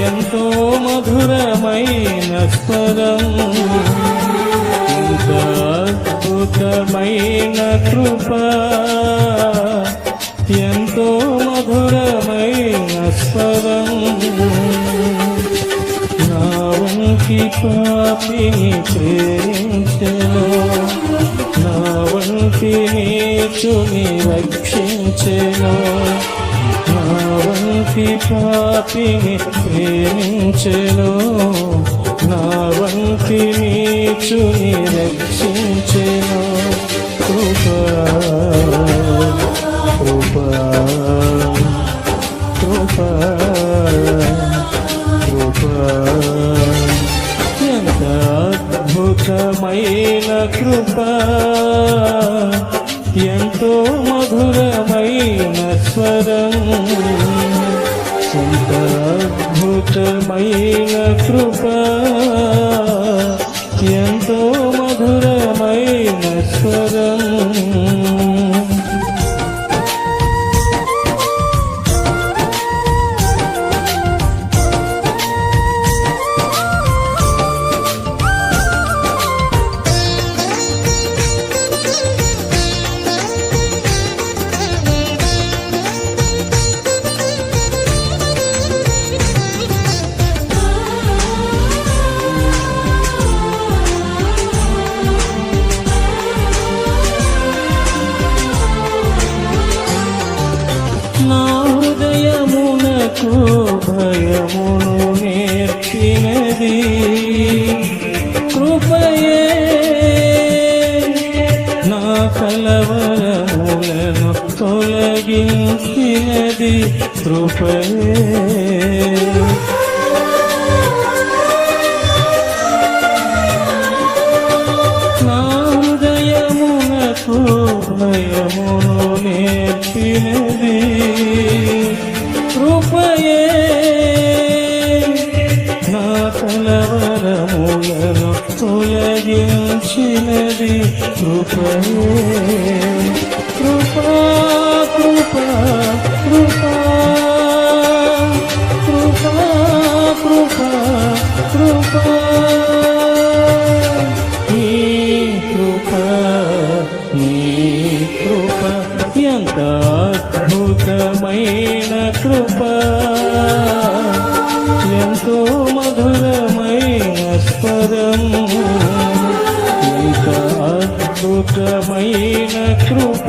ఎంతో మధురమైన స్వరం. అద్భుతమైన కృప. ఎంతో మధురమైన స్వరం. నా వంటి పాపిని ప్రేమించను. నా వంటి నీచుని రక్షించెను. నా వంటి పాపిని ప్రేమించెను. నా వంటి నీచుని రక్షించెను. కృపా కృపా కృపా కృపా. ఎంత అద్భుతమైన కృప. ఎంతో మధురమైన స్వరం. ఎంత అద్భుతమైన కృప. ఎంతో మధురమైన స్వరం. కలవరములను తొలగించినది కృపయే. కృపా కృపా కృపా కృపా కృపా కృపా నీ కృప నీ కృప ఎంత అద్భుతమైన కృప ఎంతో మధురమైన స్వరం అద్భుతమైన కృప.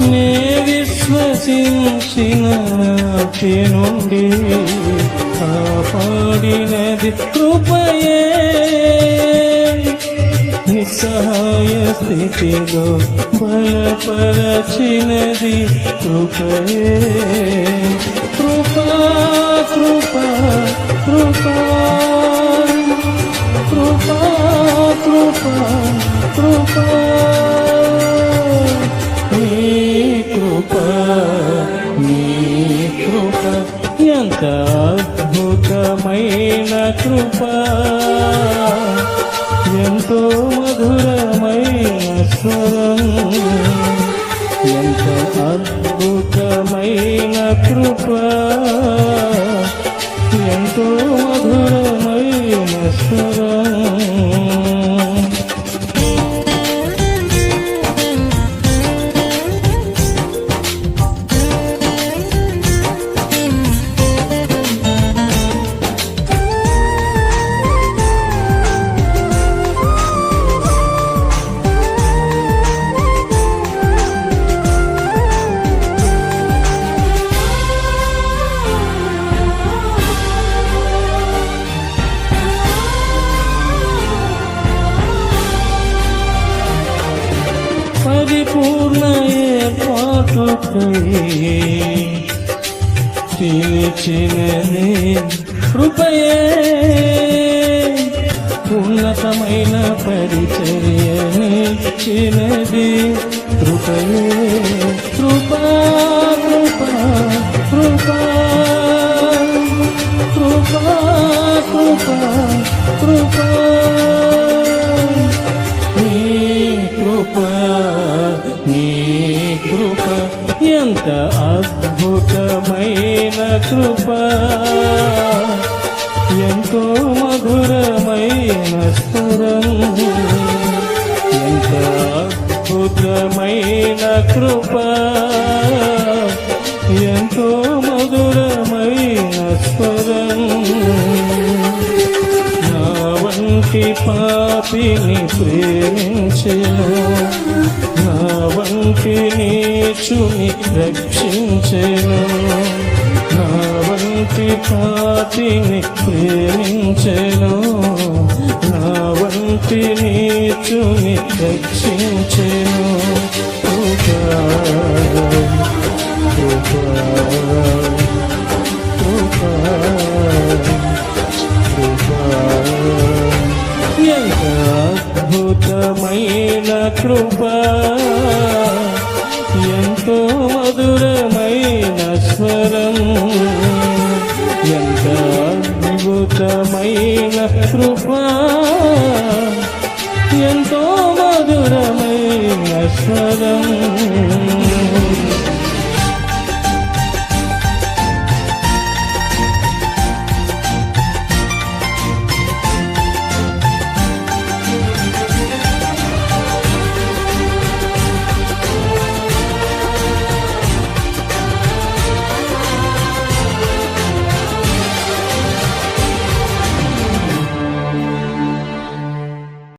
నే విశ్వసించిన నాటి నుండి కాపాడినది కృపయే. నిస్సహాయ స్థితిలో బలపరచినది కృపయే. కృపా కృపా కృపా కృపా కృపా కృపా. నీ కృప నీ కృప. ఎంత అద్భుతమైన కృప. ఎంతో మధురమైన స్వరం. ఎంత అద్భుతమైన కృప. పిలిచినది కృపయే ఉన్నతమైన పరిచర్యని చిన్నది కృపయే కృపా కృపా కృపా కృపా కృపా కృపా. నీ కృప నీ కృప ఎంత అద్భుతమైన కృప. పాపి పాపిని ప్రేమించెను. నా వంటి నీచుని రక్షించెను. నా వంటి పాపిని ప్రేమించెను. నా వంటి నీచుని రక్షించెను. అద్భుతమైన కృప. ఎంతో మధురమైన స్వరం. ఎంత అద్భుతమైన కృప. ఎంతో మధురమైన స్వరం.